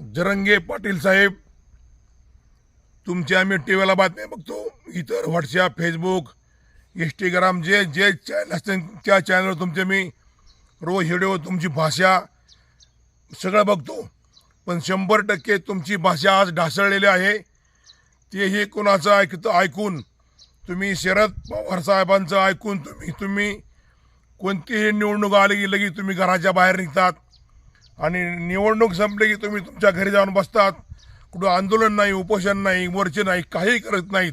जरंगे पाटील साहेब तुमची आम्ही टी व्हीला बातम्या बघतो. इतर व्हॉट्सॲप फेसबुक इंस्टाग्राम जे जे चॅनल असतील त्या चॅनलवर तुमचे मी रोज व्हिडिओ तुमची भाषा सगळं बघतो. पण शंभर टक्के तुमची भाषा आज ढासळलेली आहे. तेही कोणाचं ऐकतं ऐकून. तुम्ही शरद पवार साहेबांचं ऐकून तुम्ही तुम्ही कोणतीही निवडणूक आली की लगेच तुम्ही घराच्या बाहेर निघतात. आणि निवडणूक संपली की तुम्ही तुमच्या घरी जाऊन बसतात. कुठं आंदोलन नाही उपोषण नाही मोर्चे नाही काही करत नाहीत.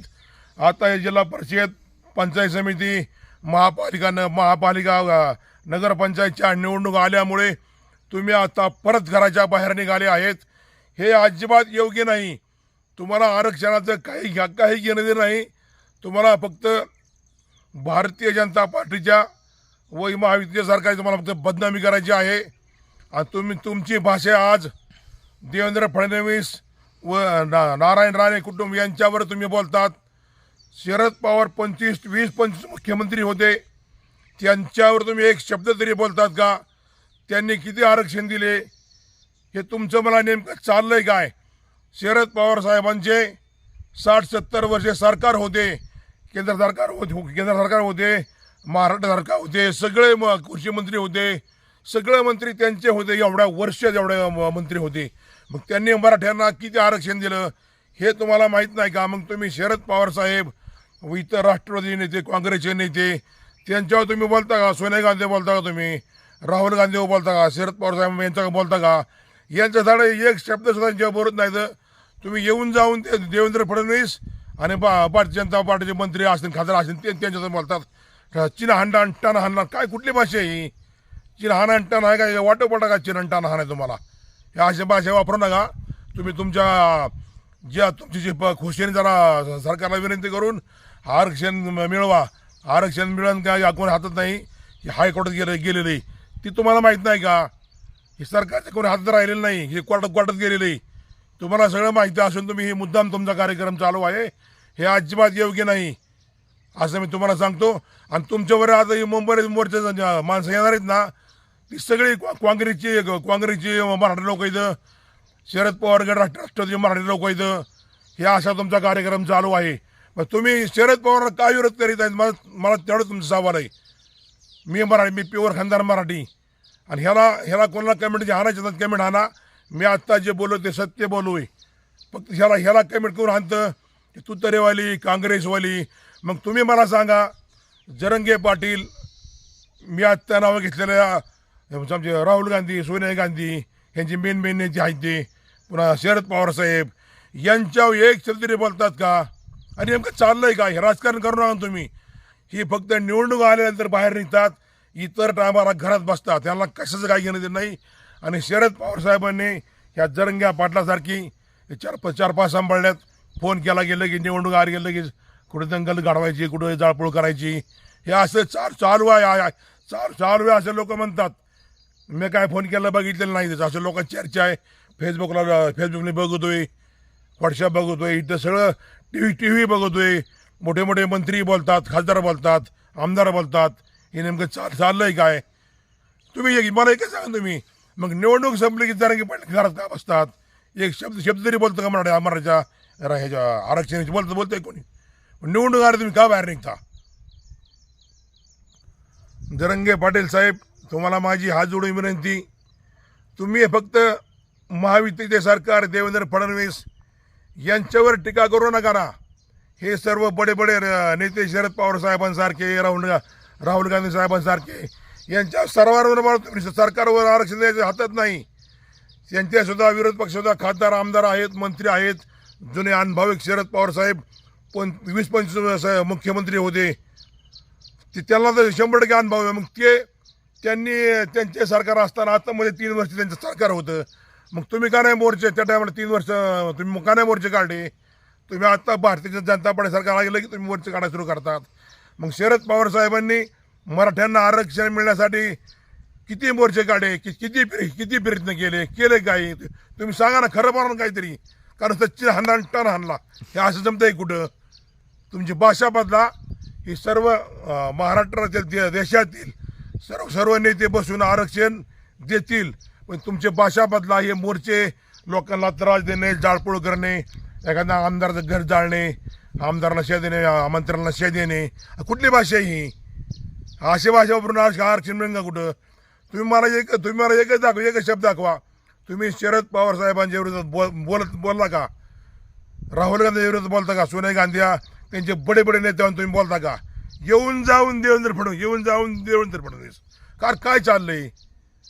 आता हे जिल्हा परिषद पंचायत समिती महापालिका न महापालिका नगरपंचायतच्या निवडणूक आल्यामुळे तुम्ही आता परत घराच्या बाहेर निघाले आहेत. हे अजिबात योग्य नाही. तुम्हाला आरक्षणाचं काही घ्या काही घेणं नाही. तुम्हाला फक्त भारतीय जनता पार्टीच्या व महायुतीच्या सरकारची तुम्हाला फक्त बदनामी करायची आहे. तुम्ही तुमची भाषा आज देवेंद्र फडणवीस व ना नारायण राणे कुटुंब यांच्यावर तुम्ही बोलतात. शरद पवार पंचवीस वीस पंचवीस मुख्यमंत्री होते. त्यांच्यावर तुम्ही एक शब्द तरी बोलतात का? त्यांनी किती आरक्षण दिले? हे तुमचं मला नेमकं चाललंय काय? शरद पवार साहेबांचे साठ सत्तर वर्षे सरकार होते. केंद्र सरकार होते केंद्र सरकार होते महाराष्ट्र सरकार होते सगळे म कृषी मंत्री होते. सगळे मंत्री त्यांचे होते एवढ्या वर्ष जेवढे म- मंत्री होते. मग त्यांनी मराठ्यांना किती आरक्षण दिलं हे तुम्हाला माहीत नाही का? मग तुम्ही शरद पवार साहेब इतर राष्ट्रवादी नेते काँग्रेसचे नेते त्यांच्यावर तुम्ही बोलता का? सोनिया गांधी बोलता का तुम्ही? राहुल गांधीवर बोलता का? शरद पवार साहेब यांच्यावर बोलता का? यांच्या झाडं एक शब्दसुद्धा यांच्यावर बोलत नाही तर तुम्ही येऊन जाऊन ते देवेंद्र फडणवीस आणि बा जनता पार्टीचे मंत्री असतील खासदार असतील ते त्यांच्यासमोर बोलतात. चिना हांडा अंटाना हाणणार काय कुठली भाषा आहे ही? चिना हाणा अंटाना आहे का? वाटो पडा का चिना अंटाना हाण आहे तुम्हाला. ह्या अशा भाषा वापरू नका. तुम्ही तुमच्या ज्या तुमची जी प- खुशीने जरा सरकारला विनंती करून आरक्षण मिळवा. आरक्षण मिळून काय कोणी हातात नाही. हे हायकोर्टात गेले गेलेली. ती तुम्हाला माहीत नाही का? हे सरकारच्या कोणी हातात राहिलेलं नाही. हे कोर्टात कोर्टात गेलेली. तुम्हाला सगळं माहिती असून तुम्ही हे मुद्दाम तुमचा कार्यक्रम चालू आहे. हे अजिबात योग्य नाही. असं मी तुम्हाला सांगतो. आणि तुमच्यावर आता ही मुंबईत मोर्चा माणसं येणार आहेत ना ती सगळी काँ- काँग्रेसची काँग्रेसची मराठी लोक इथं शरद पवार गट राष्ट्र राष्ट्रवादी मराठी लोक इथं हे असा तुमचा कार्यक्रम चालू आहे. मग तुम्ही शरद पवारला काय विरोध करीत आहेत? मला मला तेवढं तुमचं सवाल आहे. मी मराठी मी प्युअर खानदार मराठी. आणि ह्याला ह्याला कोणाला कमेंट जे हाणायचे तर कमेंट हाना मी आत्ता जे बोललो ते सत्य बोलू आहे फक्त ह्याला ह्याला कमेंट करून हाणतं. की तू तरेवाली काँग्रेसवाली. मग तुम्ही मला सांगा जरंगे पाटील मी आत्ता नावं घेतलेल्या आमचे राहुल गांधी सोनिया गांधी यांची मेन मेन नेते आहेत ते पुन्हा शरद पवार साहेब यांच्यावर एक शब्दरी बोलतात का आणि नेमकं चाललंय का हे राजकारण करू नका तुम्ही ही फक्त निवडणूक आल्यानंतर बाहेर निघतात इतर टायमाला घरात बसतात त्यांना कशाचं काही घेणं देत नाही आणि शरद पवार साहेबांनी ह्या जरंग्या पाटलासारखी चार पाच चार पाच सांभाळल्यात फोन केला गेलं की निवडणूक आली गेलं की कुठे दंगल गाडवायची कुठे जाळपोळ करायची हे असं चार चालू आहे चार चालू आहे असं लोक म्हणतात मी काय फोन केला बघितलेलं नाही त्याचं. असं लोकांची चर्चा आहे. फेसबुकला फेसबुकने बघतोय. व्हॉट्सअप बघतोय. इथं सगळं टी व्ही टी व्ही बघतोय. मोठे मोठे मंत्री बोलतात खासदार बोलतात आमदार बोलतात. हे नेमकं चाल चाललंय काय? तुम्ही एक मला एकच सांगा तुम्ही. मग निवडणूक संपली की जरा की पण घरात का बसतात एक शब्द शब्द तरी बोलतो का मराठी मराठीच्या ह्याच्या आरक्षणाची बोलतं बोलतोय कोणी? पण निवडणूक आले तुम्ही का बाहेर निघता? जरंगे पाटील साहेब तुम्हाला माझी हात जोडून विनंती तुम्ही फक्त महायुतीचे सरकार देवेंद्र फडणवीस यांच्यावर टीका करू नका ना. हे सर्व बडे बडे नेते शरद पवार साहेबांसारखे राहुल राहुल गांधी साहेबांसारखे यांच्या सर्वांवर तुम्ही सरकारवर आरक्षण द्यायचं हातात नाही. त्यांच्यासुद्धा विरोध पक्षसुद्धा खासदार आमदार आहेत मंत्री आहेत. जुने अनुभविक शरद पवार साहेब पण वीस पंचवीस मुख्यमंत्री होते. ते त्यांना तर शंभर टक्के अनुभव आहे. मग ते त्यांनी त्यांचे सरकार असताना आतामध्ये तीन वर्ष त्यांचं सरकार होतं. मग तुम्ही का नाही मोर्चे? त्या टायमाला तीन वर्ष तुम्ही मग का नाही मोर्चे काढले? तुम्ही आत्ता भारतीय जनता पार्टी सरकार आलं की तुम्ही मोर्चे काढायला सुरू करतात. मग शरद पवार साहेबांनी मराठ्यांना आरक्षण मिळण्यासाठी किती मोर्चे काढले? कि किती किती प्रयत्न केले? केले काय? तुम्ही सांगा ना खरं पाहून काहीतरी. कारण सच्ची हाणला आणि टन हाणला. हे असं जमतंय कुठं? तुमची भाषा बदला. ही सर्व महाराष्ट्रातील दे- देशातील सर्व सर्व नेते बसून आरक्षण देतील. पण तुमचे भाषा बदला हे मोर्चे लोकांना त्रास देणे जाळपोळ करणे एखादा आमदाराचं घर जाळणे आमदाराला शे देणे आमंत्र्यांना शे देणे कुठली भाषा ही? अशी भाषा वापरून आरक्षण मिळेल का कुठं? तुम्ही मला एक तुम्ही मला एकच दाखवा एकच शब्द दाखवा. तुम्ही शरद पवार साहेबांच्या विरोधात बोल बोलत बोलला का? राहुल गांधीच्या विरोधात बोलता का? सोनिया गांधी त्यांचे बडे बडे नेत्यावर तुम्ही बोलता का? येऊन जाऊन देवेंद्र फडणवीस येऊन जाऊन देवेंद्र फडणवीस. कार काय चाललंय?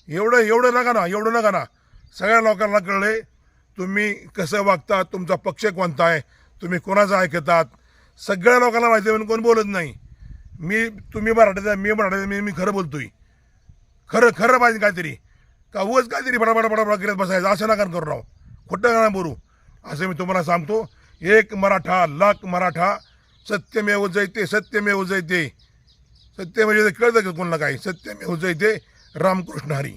एवढं एवढं नका ना एवढं नका ना. सगळ्या लोकांना कळले तुम्ही कसं वागता तुमचा पक्ष कोणता आहे तुम्ही कोणाचं ऐकतात? सगळ्या लोकांना माहिती आहे म्हणून कोण बोलत नाही. मी तुम्ही मराठीचा मी मराठीचा मी मी खरं बोलतोय. खरं खरं पाहिजे काहीतरी. का उगाच काहीतरी बडाबडा बडाबडा करत बसायचं? असं नका करू राव. खोटं का बोलू. असं मी तुम्हाला सांगतो. एक मराठा लाख मराठा सत्यमेव जयते सत्यमेव जयते सत्य म्हणजे कळतं का कोणाला काही? सत्यमेव जयते रामकृष्ण हरी.